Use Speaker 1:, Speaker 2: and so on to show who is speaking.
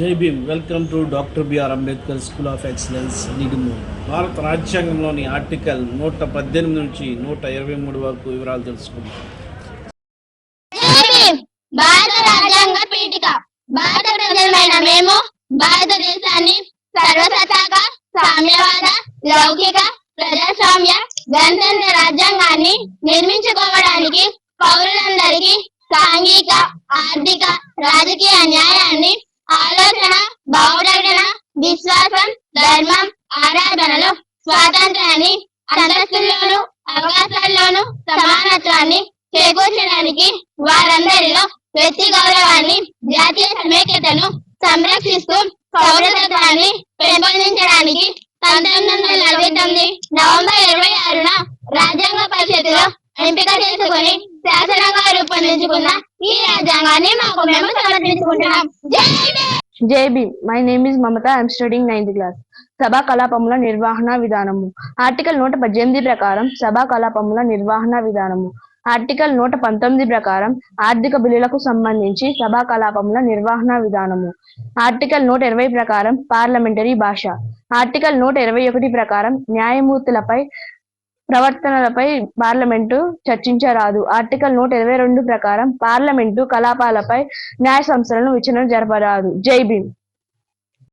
Speaker 1: జై Bhim. Welcome to doctor B R Ambedkar school of excellence Nidumu భారత రాజ్యాంగంలోని article నూట పద్దెనిమిది నుంచి నూట ఇరవై మూడు వరకు వివరాలు తెలుసుకుందాం.
Speaker 2: భారత రాజ్యాంగ పీఠిక. భారత ప్రజలమైన మేము భారతదేశాన్ని సర్వసత్తాక సామ్యవాద లౌకిక ప్రజాస్వామ్య గణతంత్ర రాజ్యాంగాన్ని నిర్మించుకోవడానికి పౌరులందరికీ సాంఘిక ఆర్థిక రాజకీయ న్యాయ విశ్వాసం ధర్మం ఆరాధనలు స్వాతంత్రాన్ని అంతస్తుల్లోనూ అవకాశాల్లోనూ సమానత్వాన్ని చేకూర్చడానికి వారందరిలో వ్యక్తి గౌరవాన్ని జాతీయ సమైక్యతను సంరక్షిస్తూ పౌరసత్వాన్ని పెంపొందించడానికి పంతొమ్మిది వందల నలభై తొమ్మిది నవంబర్ ఇరవై ఆరున రాజ్యాంగ పరిషత్తులో ఎంపిక చేసుకుని శాసనంగా రూపొందించుకున్న ఈ రాజ్యాంగాన్ని మాకు మేము సమర్పించుకుంటున్నాం.
Speaker 3: జై Bhim. My name is Mamata I'm studying ninth class. సభా కలాపముల నిర్వహణ విధానము. ఆర్టికల్ నూట పద్దెనిమిది ప్రకారం సభా కలాపముల నిర్వహణ విధానము. ఆర్టికల్ నూట పంతొమ్మిది ప్రకారం ఆర్థిక బిల్లులకు సంబంధించి సభా కలాపముల నిర్వహణ విధానము. ఆర్టికల్ నూట ఇరవై ప్రకారం పార్లమెంటరీ భాష. ఆర్టికల్ నూట ఇరవై ఒకటి ప్రకారం న్యాయమూర్తులపై ప్రవర్తనలపై పార్లమెంటు చర్చించరాదు. ఆర్టికల్ నూట ఇరవై రెండు ప్రకారం పార్లమెంటు కలాపాలపై న్యాయ సంస్థలను విచారణ జరపరాదు. జై భీమ్.